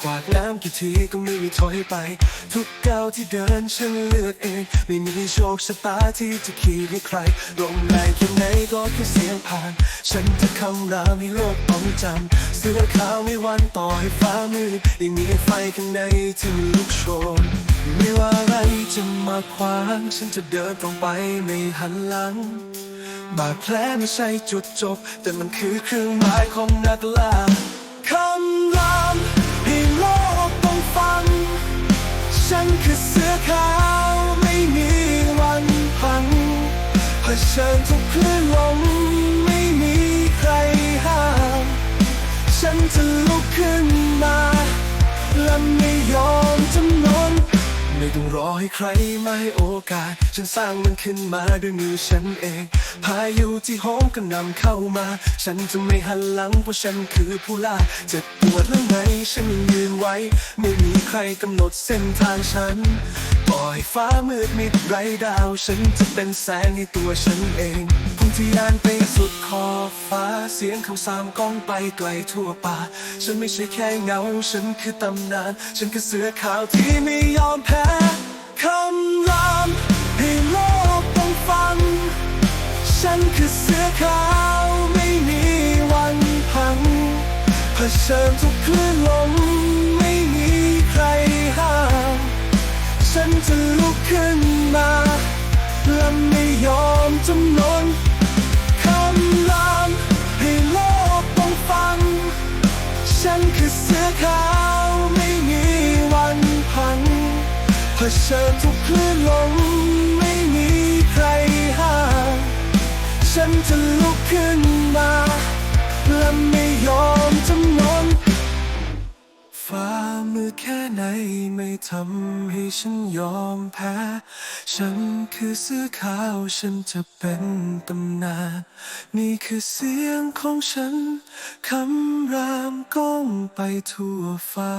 กวาดน้ำกี่ทีก็ไม่มีถอยไป ทุกก้าวที่เดินฉันเลือกเอง ไม่มีโชคชะตาที่จะขีดให้ใครลงแรงแค่ไหนก็แค่เสียงผ่าน ฉันจะคำรามให้โลกต้องจำเสื้อขาวไม่วันต่อให้ฟ้ามืดยังมีไฟข้างในที่มันลุกโชนไม่ว่าอะไรจะมาขวางฉันจะเดินตรงไปไม่หันหลังบาดแผลไม่ใช่จุดจบ แต่มันคือเครื่องหมายของนักล่า ชิญทุกคลื่นลมไม่มีใครห้าม ฉันจะลุกขึ้นมาและไม่ยอมจำนน ไม่ต้องรอให้ใครมาให้โอกาส ฉันสร้างมันขึ้นมาด้วยมือฉันเอง พายุที่โหมกระหนำเข้ามา ฉันจะไม่หันหลังเพราะฉันคือผู้ล่าเจ็บปวดหรือไงฉันยังยืนไว้ ไม่มีใครกำหนดเส้นทางฉัน ปล่อยฟ้ามืดมิดไรดาว ฉันจะเป็นแสงให้ตัวฉันเองพุ่งทะยานไปสุดขอบฟ้าเสียงคำสามก้องไปไกลทั่วป่า ฉันไม่ใช่แค่เงา ฉันคือตำนาน ฉันคือเสือขาวที่ไม่ยอมแพ้คำรามให้โลกต้องฟัง ฉันคือเสือขาวไม่มีวันพังเผชิญทุก ขาวไม่มีวันพังเผชิญทุกคลื่นลมไม่มีใครห้ามฉันจะลุกขึ้น มือแค่ไหนไม่ทำให้ฉันยอมแพ้ ฉันคือเสื้อขาวฉันจะเป็นตำนานนี่คือเสียงของฉันคำรามก้องไปทั่วฟ้า